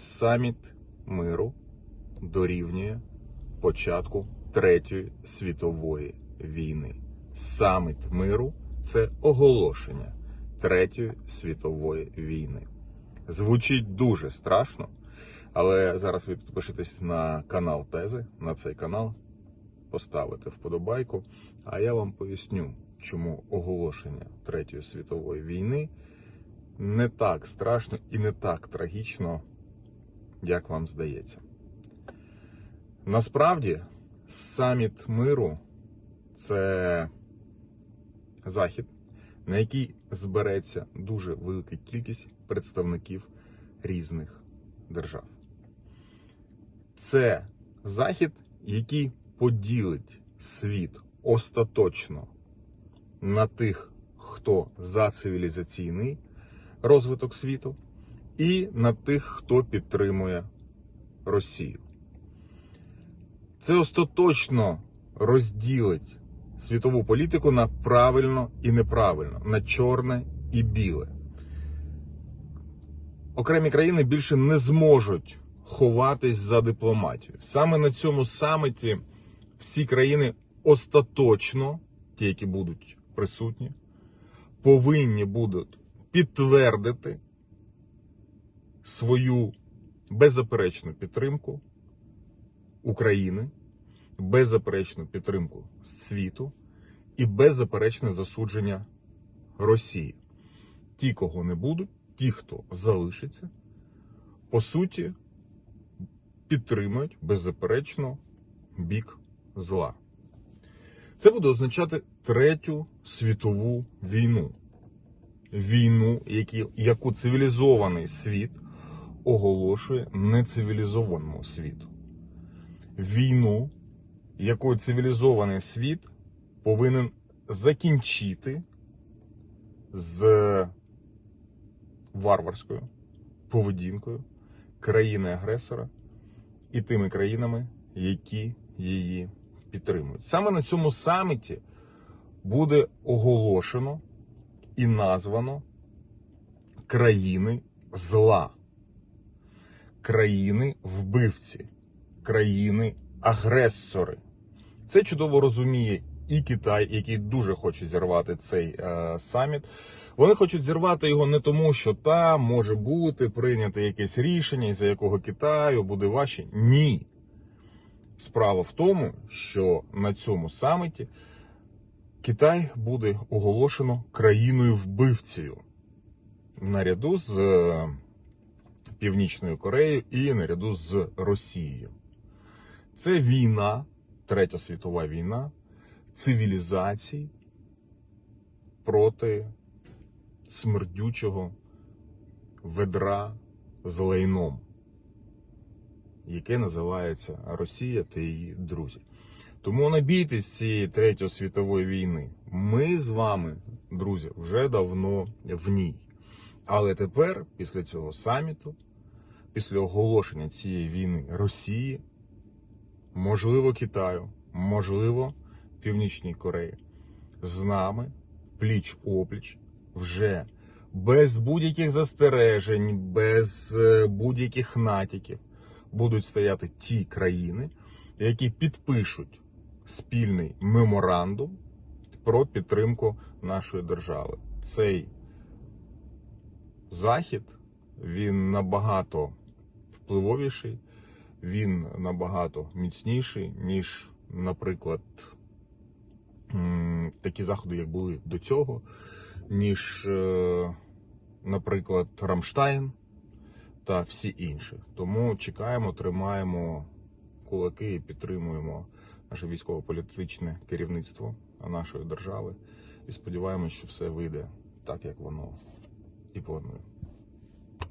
саміт миру дорівнює початку Третьої світової війни. Саміт миру це оголошення Третьої світової війни. Звучить дуже страшно, але зараз ви підпишетесь на канал Тези, на цей канал, поставите вподобайку, а я вам поясню, чому оголошення Третьої світової війни не так страшно і не так трагічно, як вам здається. Насправді, саміт миру це захід, на який збереться дуже велика кількість представників різних держав. Це захід, який поділить світ остаточно на тих, хто за цивілізаційний розвиток світу, і на тих, хто підтримує Росію. Це остаточно розділить світову політику на правильно і неправильно, на чорне і біле. Окремі країни більше не зможуть ховатись за дипломатію. Саме на цьому саміті всі країни остаточно, ті, які будуть присутні, повинні будуть підтвердити свою беззаперечну підтримку України, беззаперечну підтримку світу і беззаперечне засудження Росії. Ті, кого не будуть, ті, хто залишиться, по суті, підтримують беззаперечно бік зла. Це буде означати третю світову війну. Війну, яку цивілізований світ оголошує нецивілізованому світу. Війну, яку цивілізований світ повинен закінчити з варварською поведінкою країни-агресора і тими країнами, які її підтримують. Саме на цьому саміті буде оголошено і названо країни зла, країни вбивці, країни агресори. Це чудово розуміє і Китай, який дуже хоче зірвати цей е, саміт. Вони хочуть зірвати його не тому, що там може бути прийнято якесь рішення, із-за якого Китаю буде важче. Ні. Справа в тому, що на цьому саміті Китай буде оголошено країною вбивцею наряду з е, Північною Кореєю і наряду з Росією. Це війна, Третя світова війна цивілізацій проти смердючого ведра з лайном, яке називається Росія та її друзі. Тому не бійтесь цієї Третьої світової війни. Ми з вами, друзі, вже давно в ній. Але тепер, після цього саміту, після оголошення цієї війни Росії, можливо, Китаю, можливо, Північній Кореї, з нами пліч опліч вже без будь-яких застережень, без е, будь-яких натяків будуть стояти ті країни, які підпишуть спільний меморандум про підтримку нашої держави. Цей захід він набагато впливовіший, він набагато міцніший, ніж, наприклад, такі заходи, як були до цього, ніж, е, наприклад, Рамштайн та всі інші. Тому чекаємо, тримаємо кулаки і підтримуємо наше військово-політичне керівництво нашої держави. І сподіваємось, що все вийде так, як воно і планує.